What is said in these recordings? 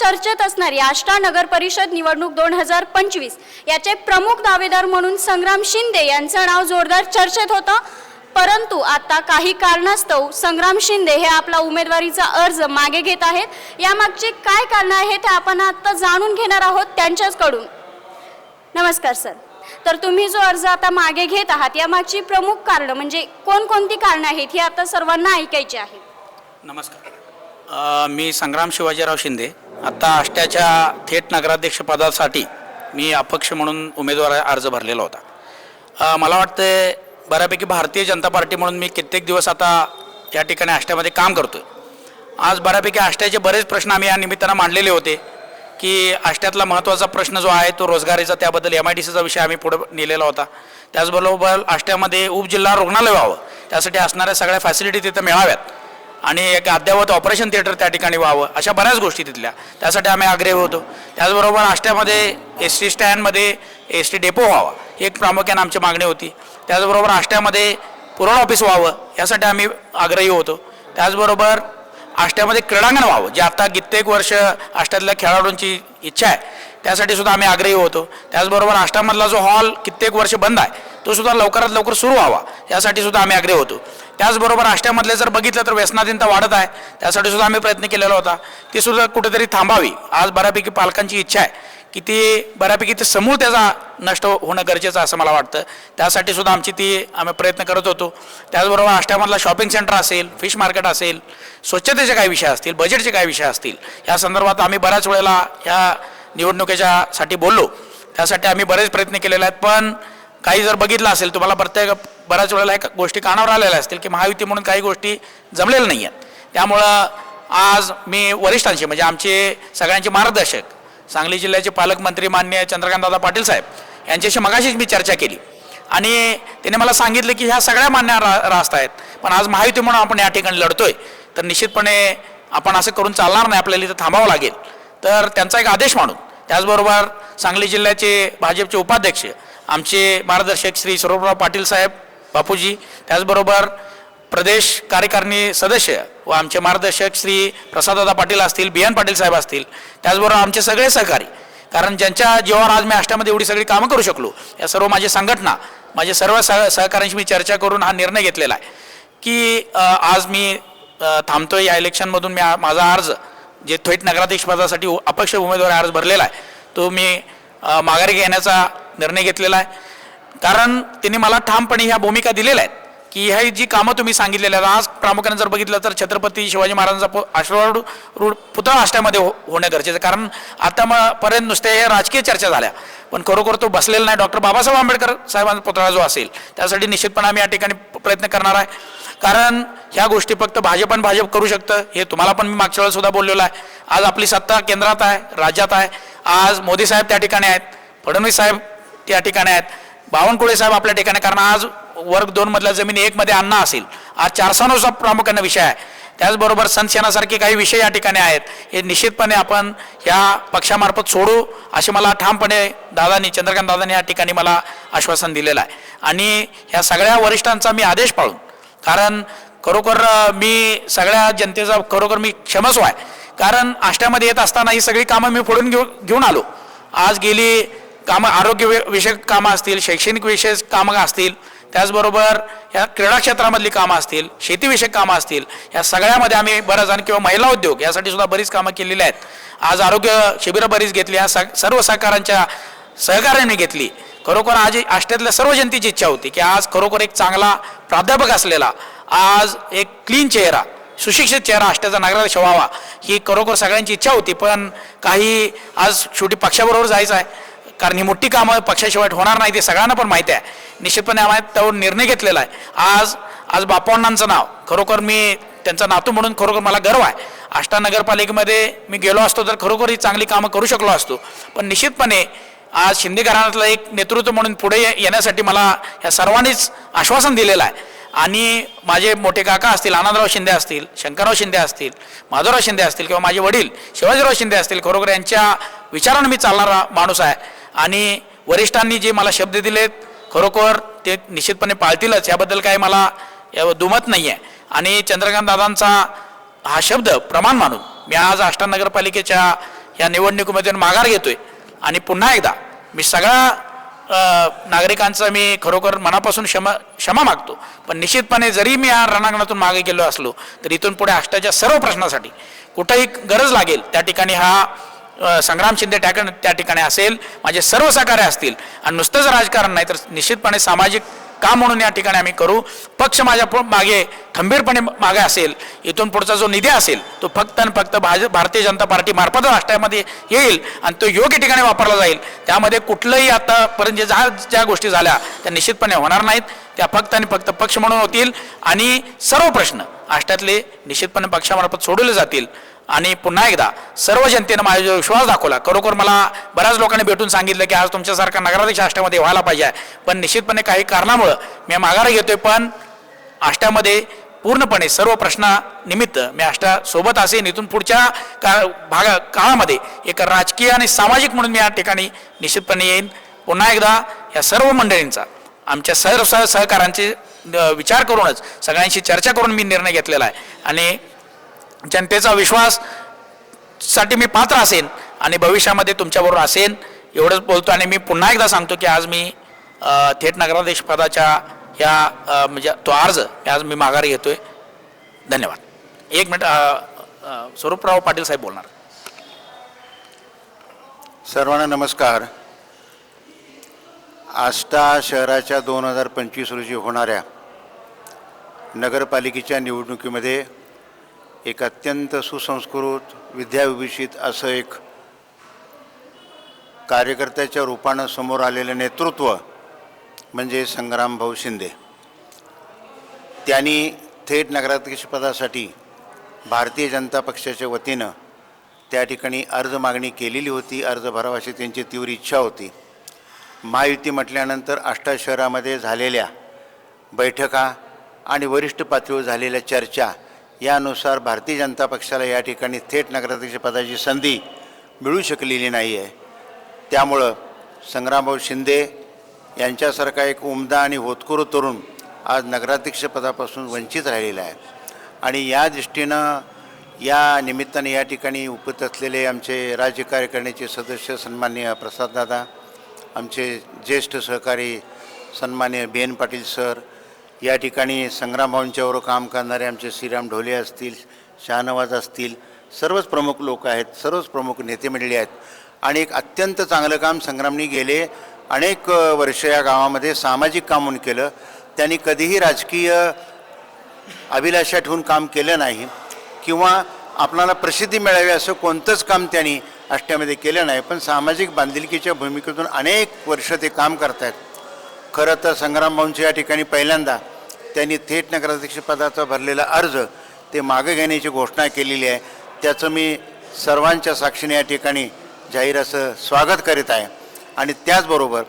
चर्चेत असणारी आष्टा नगर परिषद निवडणूक दोन हजार पंचवीस याचे प्रमुख दावेदार म्हणून संग्राम शिंदे यांचं नाव जोरदार चर्चेत होतं. परंतु आता काही कारणास्तव संग्राम शिंदे हे आपला उमेदवारीचा अर्ज मागे घेत आहेत. यामागची काय कारणं आहेत ते आपण आता जाणून घेणार आहोत त्यांच्याचकडून. नमस्कार सर. तर तुम्ही जो अर्ज आता मागे घेत आहात यामागची प्रमुख कारणं म्हणजे कोणकोणती कारणं आहेत ही आता सर्वांना ऐकायची आहेत नमस्कार. मी संग्राम शिवाजीराव शिंदे. आत्ता आष्ट्याच्या थेट नगराध्यक्षपदासाठी मी अपक्ष म्हणून उमेदवार अर्ज भरलेला होता. मला वाटतं बऱ्यापैकी भारतीय जनता पार्टी म्हणून मी कित्येक दिवस आता या ठिकाणी आष्ट्यामध्ये काम करतो आज बऱ्यापैकी आष्ट्याचे बरेच प्रश्न आम्ही या निमित्तानं मांडलेले होते की आष्ट्यातला महत्त्वाचा प्रश्न जो आहे तो रोजगारीचा त्याबद्दल एम आय डी सीचा विषय आम्ही पुढे नेलेला होता. त्याचबरोबर आष्ट्यामध्ये उपजिल्हा रुग्णालय व्हावं त्यासाठी असणाऱ्या सगळ्या फॅसिलिटी तिथं मिळाव्यात. आणि एक अद्ययावत ऑपरेशन थिएटर त्या ठिकाणी व्हावं अशा बऱ्याच गोष्टी तिथल्या. त्यासाठी आम्ही आग्रही होतो. त्याचबरोबर आष्ट्यामध्ये एस टी स्टँडमध्ये एस टी डेपो व्हावा ही एक प्रामुख्याने आमची मागणी होती. त्याचबरोबर आष्ट्यामध्ये पुरवठा ऑफिस व्हावं यासाठी आम्ही आग्रही होतो. त्याचबरोबर आष्ट्यामध्ये क्रीडांगण व्हावं जे आता कित्येक वर्ष आष्ट्यातल्या खेळाडूंची इच्छा आहे त्यासाठी सुद्धा आम्ही आग्रही होतो. त्याचबरोबर आष्ट्यामधला जो हॉल कित्येक वर्ष बंद आहे तो सुद्धा लवकरात लवकर सुरू व्हावा. यासाठी सुद्धा आम्ही आग्रह होतो. त्याचबरोबर आष्ट्यामधले जर बघितलं तर व्यसनाधीनता वाढत आहे. त्यासाठी सुद्धा आम्ही प्रयत्न केलेला होता. ती सुद्धा कुठेतरी थांबावी. आज बऱ्यापैकी पालकांची इच्छा आहे की ती बऱ्यापैकी ते समूळ त्याचा नष्ट होणं गरजेचं असं मला वाटतं. त्यासाठी सुद्धा आमची ती आम्ही प्रयत्न करत होतो. त्याचबरोबर आष्ट्यामधला शॉपिंग सेंटर असेल फिश मार्केट असेल स्वच्छतेचे काही विषय असतील बजेटचे काही विषय असतील या संदर्भात आम्ही बऱ्याच वेळेला ह्या निवडणुकीच्या साठी बोललो. त्यासाठी आम्ही बरेच प्रयत्न केलेले आहेत. पण काही जर बघितलं असेल तुम्हाला प्रत्येक बऱ्याच वेळेला ह्या गोष्टी कानावर आलेल्या असतील की महायुती म्हणून काही गोष्टी जमलेल्या नाही आहेत त्यामुळं आज मी वरिष्ठांशी म्हणजे आमचे सगळ्यांचे मार्गदर्शक सांगली जिल्ह्याचे पालकमंत्री मान्य चंद्रकांतदादा पाटील साहेब यांच्याशी मगाशीच मी चर्चा केली. आणि त्याने मला सांगितलं की ह्या सगळ्या मान्य रा रास्त आहेत पण आज महायुती म्हणून आपण या ठिकाणी लढतोय तर निश्चितपणे आपण असं करून चालणार नाही आपल्याला इथं थांबावं लागेल. तर त्यांचा एक आदेश मानून त्याचबरोबर सांगली जिल्ह्याचे भाजपचे उपाध्यक्ष आमचे मार्गदर्शक श्री सौरभराव पाटील साहेब बापूजी त्याचबरोबर प्रदेश कार्यकारिणी सदस्य व आमचे मार्गदर्शक श्री प्रसाददादा पाटील असतील बियान पाटील साहेब असतील त्याचबरोबर आमचे सगळे सहकारी कारण ज्यांच्या जीवावर आज मी आष्ट्यामध्ये एवढी सगळी कामं करू शकलो या सर्व माझी संघटना माझे सर्व सह सहकाऱ्यांशी मी चर्चा करून हा निर्णय घेतलेला आहे. की आज मी थांबतो या इलेक्शनमधून मी माझा अर्ज जे थेट नगराध्यक्षपदासाठी अपक्ष उमेदवार अर्ज भरलेला आहे तो मी माघारी घेण्याचा निर्णय घेतलेला आहे. कारण त्यांनी मला ठामपणे ह्या भूमिका दिलेल्या आहेत की ह्या जी कामं तुम्ही सांगितलेल्या आहेत. आज प्रामुख्याने जर बघितलं तर छत्रपती शिवाजी महाराजांचा पु- आशीर्वाद रूढ पुतळा आष्ट्यामध्ये हो होणं गरजेचं आहे. कारण आता मग पर्यंत नुसते राजकीय चर्चा झाल्या. पण खरोखर तो बसलेला नाही. डॉक्टर बाबासाहेब आंबेडकर साहेबांचा पुतळा जो असेल त्यासाठी निश्चितपणे आम्ही या ठिकाणी प्रयत्न करणार आहे. कारण ह्या गोष्टी फक्त भाजप भाजप करू शकतं. हे तुम्हाला पण मी मागच्या वेळेला सुद्धा बोललेलो आहे. आज आपली सत्ता केंद्रात आहे राज्यात आहे. आज मोदी साहेब त्या ठिकाणी आहेत. फडणवीस साहेब त्या ठिकाणी आहेत. बावनकुळे साहेब आपल्या ठिकाणी कारण आज वर्ग दोन मधल्या जमीन एक मध्ये अन्न असेल. आज चारसानुसार प्रामुख्याने विषय आहे. त्याचबरोबर संतसेनासारखे काही विषय या ठिकाणी आहेत. हे निश्चितपणे आपण या पक्षामार्फत सोडू असे मला ठामपणे दादांनी चंद्रकांत दादांनी या ठिकाणी मला आश्वासन दिलेलं आहे. आणि ह्या सगळ्या वरिष्ठांचा मी आदेश पाळून कारण खरोखर मी सगळ्या जनतेचा खरोखर मी क्षमस्व आहे. कारण आष्ट्यामध्ये येत असताना ही सगळी कामं मी फोडून घेऊ घेऊन आलो. आज गेली कामं आरोग्य विषयक कामं असतील शैक्षणिक विषयक कामं असतील त्याचबरोबर या क्रीडा क्षेत्रामधली कामं असतील शेतीविषयक कामं असतील या सगळ्यामध्ये आम्ही बऱ्याच आणि किंवा महिला उद्योग यासाठी सुद्धा बरीच कामं केलेली आहेत. आज आरोग्य शिबिरं बरीच घेतली या सर्व सहकारांच्या सहकार्याने घेतली. खरोखर आज आष्ट्यातल्या सर्व जनतेची इच्छा होती की आज खरोखर एक चांगला प्राध्यापक असलेला आज एक क्लीन चेहरा सुशिक्षित चेहरा आष्ट्याचा नगराध्यक्ष व्हावा ही खरोखर सगळ्यांची इच्छा होती. पण काही आज शेवटी पक्षाबरोबर जायचं आहे. कारण ही मोठी कामं पक्षाशिवाय होणार नाही ते सगळ्यांना पण माहिती आहे. निश्चितपणे आम्हाला तो निर्णय घेतलेला आहे. आज आज बापांनांचं नाव. खरोखर मी त्यांचा नातू म्हणून खरोखर मला गर्व आहे. आष्टा नगरपालिकेमध्ये मी गेलो असतो तर खरोखर ही चांगली कामं करू शकलो असतो. पण निश्चितपणे आज शिंदे घराण्यातलं एक नेतृत्व म्हणून पुढे येण्यासाठी मला या सर्वांनीच आश्वासन दिलेलं आहे. आणि माझे मोठे काका असतील आनंदराव शिंदे असतील शंकरराव शिंदे असतील माधवराव शिंदे असतील किंवा माझे वडील शिवाजीराव शिंदे असतील खरोखर यांच्या विचारानं मी चालणारा माणूस आहे. आणि वरिष्ठांनी जे मला शब्द दिलेत खरोखर ते निश्चितपणे पाळतीलच. याबद्दल काही मला या- दुमत नाही आहे आणि चंद्रकांत दादांचा हा शब्द प्रमाण मानून मी आज आष्टा नगरपालिकेच्या या निवडणुकीमधून माघार घेतोय. आणि पुन्हा एकदा मी सगळ्या नागरिकांचा मी खरोखर मनापासून क्षमा क्षमा मागतो. पण निश्चितपणे जरी मी या रणांगणातून मागे गेलो असलो तर इथून पुढे आष्टाच्या सर्व प्रश्नासाठी कुठंही गरज लागेल त्या ठिकाणी हा संग्राम शिंदे ठाकरे त्या ठिकाणी असेल माझे सर्व सहकार्य असतील. आणि नुसतंच राजकारण नाही तर निश्चितपणे सामाजिक काम म्हणून या ठिकाणी आम्ही करू. पक्ष माझ्या पु- मागे खंबीरपणे मागे असेल इथून पुढचा जो निधी असेल तो फक्त आणि फक्त भाज भारतीय जनता पार्टी मार्फत राष्ट्रामध्ये येईल आणि तो योग्य ठिकाणी वापरला जाईल. त्यामध्ये कुठलंही आतापर्यंत जे ज्या ज्या गोष्टी झाल्या त्या निश्चितपणे होणार नाहीत. त्या फक्त आणि फक्त पक्ष म्हणून होतील आणि सर्व प्रश्न आष्ट्यातले निश्चितपणे पक्षामार्फत सोडवले जातील. आणि पुन्हा एकदा सर्व जनतेनं माझ्यावर विश्वास दाखवला खरोखर मला बऱ्याच लोकांनी भेटून सांगितलं की आज तुमच्यासारखा नगराध्यक्ष आष्ट्यामध्ये व्हायला पाहिजे पण निश्चितपणे काही कारणामुळं मी माघार घेतोय पण आष्ट्यामध्ये पूर्णपणे सर्व प्रश्नानिमित्त मी आष्टा सोबत असेन इथून पुढच्या का भागा काळामध्ये एक राजकीय आणि सामाजिक म्हणून मी या ठिकाणी निश्चितपणे येईन. पुन्हा एकदा या सर्व मंडळींचा आमच्या सर्व सह सहकारांचे विचार करूनच सगळ्यांशी चर्चा करून मी निर्णय घेतलेला आहे. आणि जनतेचा विश्वाससाठी मी पात्र असेन आणि भविष्यामध्ये तुमच्याबरोबर असेन एवढंच बोलतो आणि मी पुन्हा एकदा सांगतो की आज मी थेट नगराध्यक्ष पदाच्या ह्या म्हणजे तो अर्ज आज मी माघार आहे धन्यवाद. एक मिनिट स्वरूपराव पाटील साहेब बोलणार. सर्वांना नमस्कार. आष्टा शहराच्या दोन हजार पंचवीस रोजी होणाऱ्या नगरपालिकेच्या निवडणुकीमध्ये एक अत्यंत सुसंस्कृत विद्याविभूषित असं एक कार्यकर्त्याच्या रूपानं समोर आलेलं नेतृत्व म्हणजे संग्रामभाऊ शिंदे. त्यांनी थेट नगराध्यक्षपदासाठी भारतीय जनता पक्षाच्या वतीनं त्या ठिकाणी अर्ज मागणी केलेली होती अर्ज भरावा अशी त्यांची तीव्र इच्छा होती. महायुती म्हटल्यानंतर आष्टा शहरामध्ये झालेल्या बैठका आणि वरिष्ठ पातळीवर झालेल्या चर्चा यानुसार भारतीय जनता पक्षाला या ठिकाणी थेट नगराध्यक्षपदाची संधी मिळू शकलेली नाही आहे त्यामुळं संग्रामभाऊ शिंदे यांच्यासारखा एक उमदा आणि होतकरू तरुण आज नगराध्यक्षपदापासून वंचित राहिलेला आहे. आणि या दृष्टीनं या निमित्ताने या ठिकाणी उपस्थित असलेले आमचे राज्य कार्यकारिणीचे सदस्य सन्माननीय प्रसाददादा आमचे ज्येष्ठ सहकारी सन्मान्य बी एन पाटील सर या ठिकाणी संग्रामभाऊंच्यावर काम करणारे आमचे श्रीराम ढोले असतील शहानवाज असतील सर्वच प्रमुख लोक आहेत सर्वच प्रमुख नेते मंडळी आहेत. आणि एक अत्यंत चांगलं काम संग्रामनी गेले अनेक वर्ष या गावामध्ये सामाजिक काम म्हणून केलं. त्यांनी कधीही राजकीय अभिलाषा ठेवून काम केलं नाही. किंवा आपणाला प्रसिद्धी मिळावी असं कोणतंच काम त्यांनी अष्ट्यामध्ये केलं नाही. पण सामाजिक बांधिलकीच्या भूमिकेतून अनेक वर्ष ते काम करत आहेत खरं तर संग्रामभाऊंच्या या ठिकाणी पहिल्यांदा त्यांनी थेट नगराध्यक्षपदाचा भरलेला अर्ज ते मागे घेण्याची घोषणा केलेली आहे. त्याचं मी सर्वांच्या साक्षीने या ठिकाणी जाहीर असं स्वागत करीत आहे. आणि त्याचबरोबर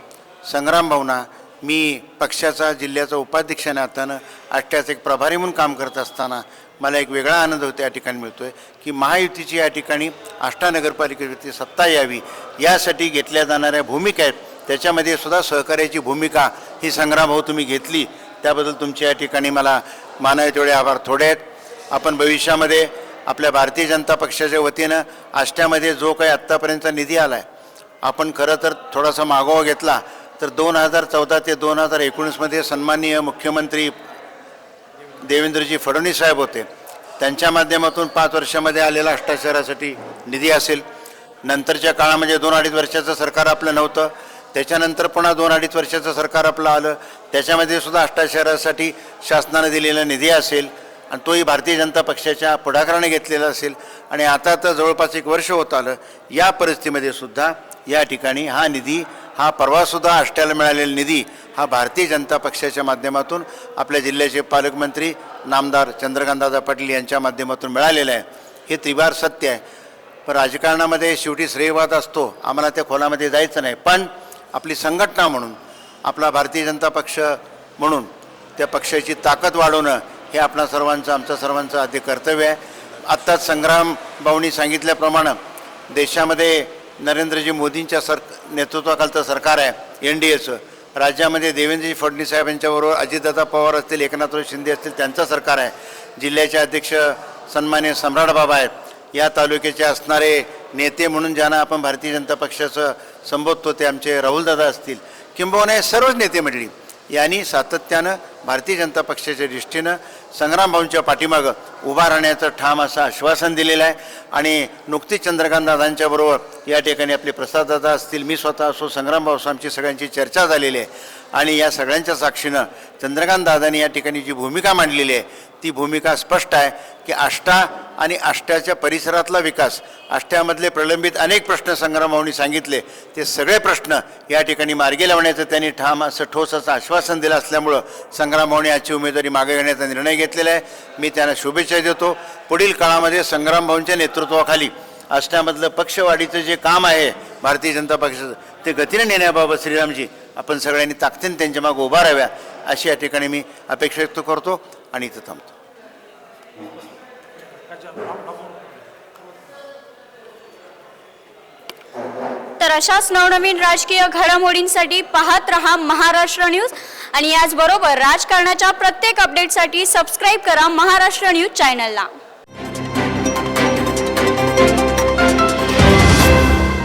संग्रामभाऊंना मी पक्षाचा जिल्ह्याचा उपाध्यक्ष नात्यानं आष्ट्याचं एक प्रभारी म्हणून काम करत असताना मला एक वेगळा आनंद होतो या ठिकाणी मिळतो आहे की महायुतीची या ठिकाणी आष्टा नगरपालिकेवरती सत्ता यावी यासाठी घेतल्या जाणाऱ्या भूमिका आहेत. त्याच्यामध्ये सुद्धा सहकार्याची भूमिका ही संग्रामभाऊ तुम्ही घेतली. त्याबद्दल तुमच्या या ठिकाणी मला मानावे तेवढे आभार थोडे आहेत. आपण भविष्यामध्ये आपल्या भारतीय जनता पक्षाच्या वतीनं आष्ट्यामध्ये जो काही आत्तापर्यंतचा निधी आला आहे आपण खरं तर थोडासा मागोवा घेतला तर दोन हजार चौदा ते दोन हजार एकोणीसमध्ये सन्माननीय मुख्यमंत्री देवेंद्रजी फडणवीस साहेब होते. त्यांच्या माध्यमातून पाच वर्षामध्ये आलेला अष्टाचारासाठी निधी असेल. नंतरच्या काळामध्ये दोन अडीच वर्षाचं सरकार आपलं नव्हतं. त्याच्यानंतर पुन्हा दोन अडीच वर्षाचं सरकार आपलं आलं. त्याच्यामध्ये सुद्धा आष्टा शहरासाठी शासनानं दिलेला निधी असेल आणि तोही भारतीय जनता पक्षाच्या पुढाकाराने घेतलेला असेल. आणि आता तर जवळपास एक वर्ष होत आलं. या परिस्थितीमध्ये सुद्धा या ठिकाणी हा निधी हा परवासुद्धा आष्ट्याला मिळालेला निधी हा भारतीय जनता पक्षाच्या माध्यमातून आपल्या जिल्ह्याचे पालकमंत्री नामदार चंद्रकांतदादा पाटील यांच्या माध्यमातून मिळालेलं आहे. हे त्रिवार सत्य आहे. पण राजकारणामध्ये शेवटी श्रेयवाद असतो. आम्हाला त्या खोलामध्ये जायचं नाही. पण आपली संघटना म्हणून आपला भारतीय जनता पक्ष म्हणून त्या पक्षाची ताकद वाढवणं हे आपणा सर्वांचं आमचं सर्वांचं आद्य कर्तव्य आहे. आत्ताच संग्राम भाऊनी सांगितल्याप्रमाणे देशामध्ये नरेंद्रजी मोदींच्या सर नेतृत्वाखालचं सरकार आहे एन डी एचं. राज्यामध्ये देवेंद्रजी फडणवीस साहेब यांच्याबरोबर अजितदादा पवार असतील एकनाथराव शिंदे असतील त्यांचं सरकार आहे. जिल्ह्याचे अध्यक्ष सन्मान्य सम्राट बाबा आहेत. या तालुक्याचे असणारे नेते म्हणून ज्यांना आपण भारतीय जनता पक्षाचं संबोधतो ते आमचे राहुलदादा असतील. किंबहुना हे सर्वच नेते मंडळी यांनी सातत्यानं भारतीय जनता पक्षाच्या दृष्टीनं संग्रामभाऊंच्या पाठीमागं उभा राहण्याचं ठाम असं आश्वासन दिलेलं आहे. आणि नुकतीच चंद्रकांत दादांच्या बरोबर या ठिकाणी आपले प्रसाददादा असतील मी स्वतः असो संग्रामभाऊ असो आमची सगळ्यांची चर्चा झालेली आहे. आणि या सगळ्यांच्या साक्षीनं चंद्रकांत दादांनी या ठिकाणी जी भूमिका मांडलेली आहे ती भूमिका स्पष्ट आहे की आष्टा आणि आष्ट्याच्या परिसरातला विकास आष्ट्यामधले प्रलंबित अनेक प्रश्न संग्रामभाऊंनी सांगितले. ते सगळे प्रश्न या ठिकाणी मार्गी लावण्याचं त्यांनी ठाम असं ठोस असं आश्वासन दिलं असल्यामुळं संग्रामभाऊने याची उमेदवारी मागे घेण्याचा निर्णय घेतलेला आहे. मी त्यांना शुभेच्छा देतो. पुढील काळामध्ये संग्रामभाऊंच्या नेतृत्वाखाली आष्ट्यामधलं पक्षवाढीचं जे काम आहे भारतीय जनता पक्षाचं ते गतीने नेण्याबाबत श्रीरामजी आपण सगळ्यांनी ताकदीने त्यांच्या मागे उभा राहाव्या अशी या ठिकाणी मी अपेक्षा व्यक्त करतो आणि इथं थांबतो. तर अशाच नवनवीन राजकीय घडामोडींसाठी पाहत रहा महाराष्ट्र न्यूज. आणि याचबरोबर राजकारणाच्या प्रत्येक अपडेटसाठी सबस्क्राईब करा महाराष्ट्र न्यूज चॅनलला